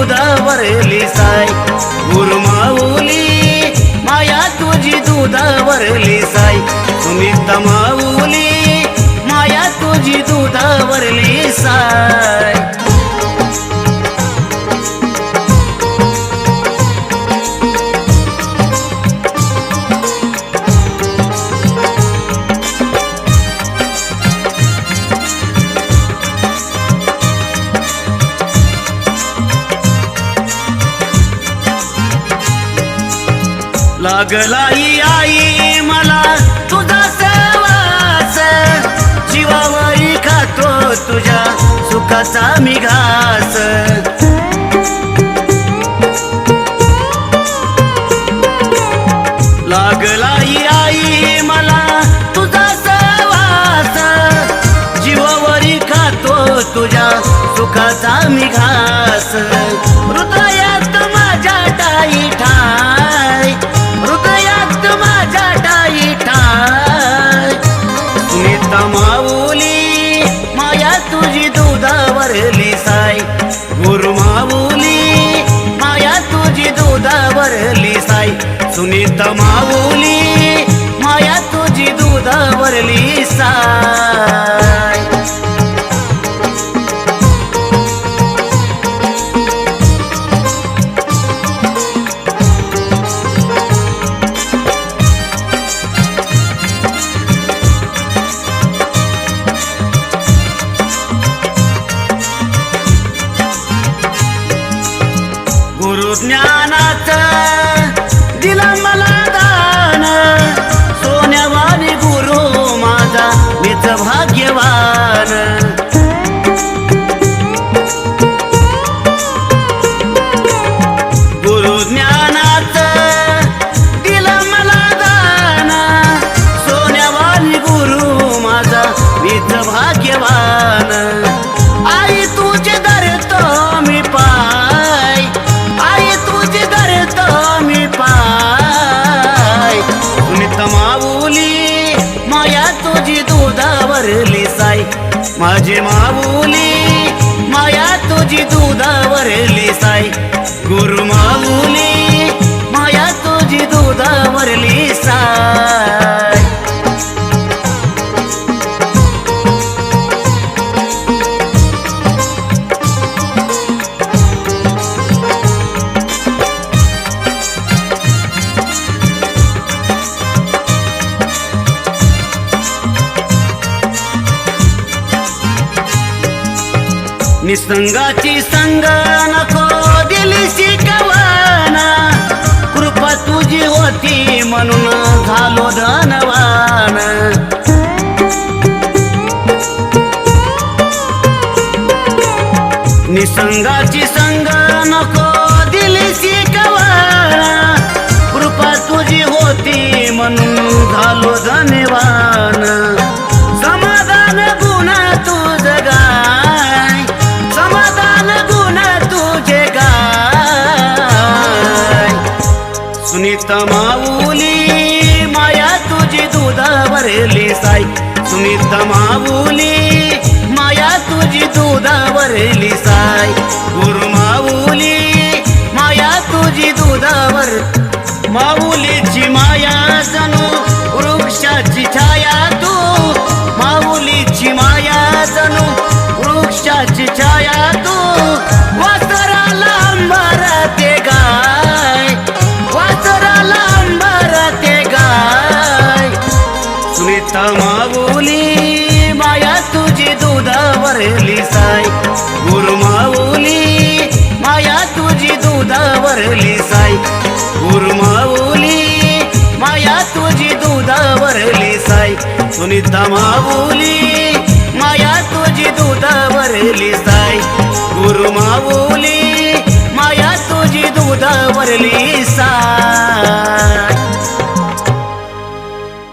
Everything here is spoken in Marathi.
तुझी दुधावरली साय. गुरुमाऊली माया तुझी दुधावरली साय. सुनीता माऊली माया तुझी दुधावरली साय लागलाई आई मला तुझा सहवास. जीवावरी खातो तुझ्या सुखाचा मी घास. सुनीता माऊली माया तुझी दुधावरली साय. गुरु ज्ञानाचं भाग्यवा माझी माऊली माया तुझी दुधावरली साई. गुरु माऊली माया तुझी दुधावर निसंगाची संग नको दिली शिकवान. कृपा तुझी होती म्हणून झालो धनवान निसंगाची संग नको दिली शिक सुनीता माऊली माया तुझी दुधावरली साय सुनीता माऊली माया तुझी दुधावरली साय गुरु माऊली माया तुझी दुधावर. माऊ माऊली माया तुझी दुधावरली साय गुरु माऊली माया तुझी दुधावरली साय गुरु माऊली माया तुझी दुधावरली साय सुनीता माऊली माया तुझी दुधावरली साय गुरु माऊली माया तुझी दुधावरली साय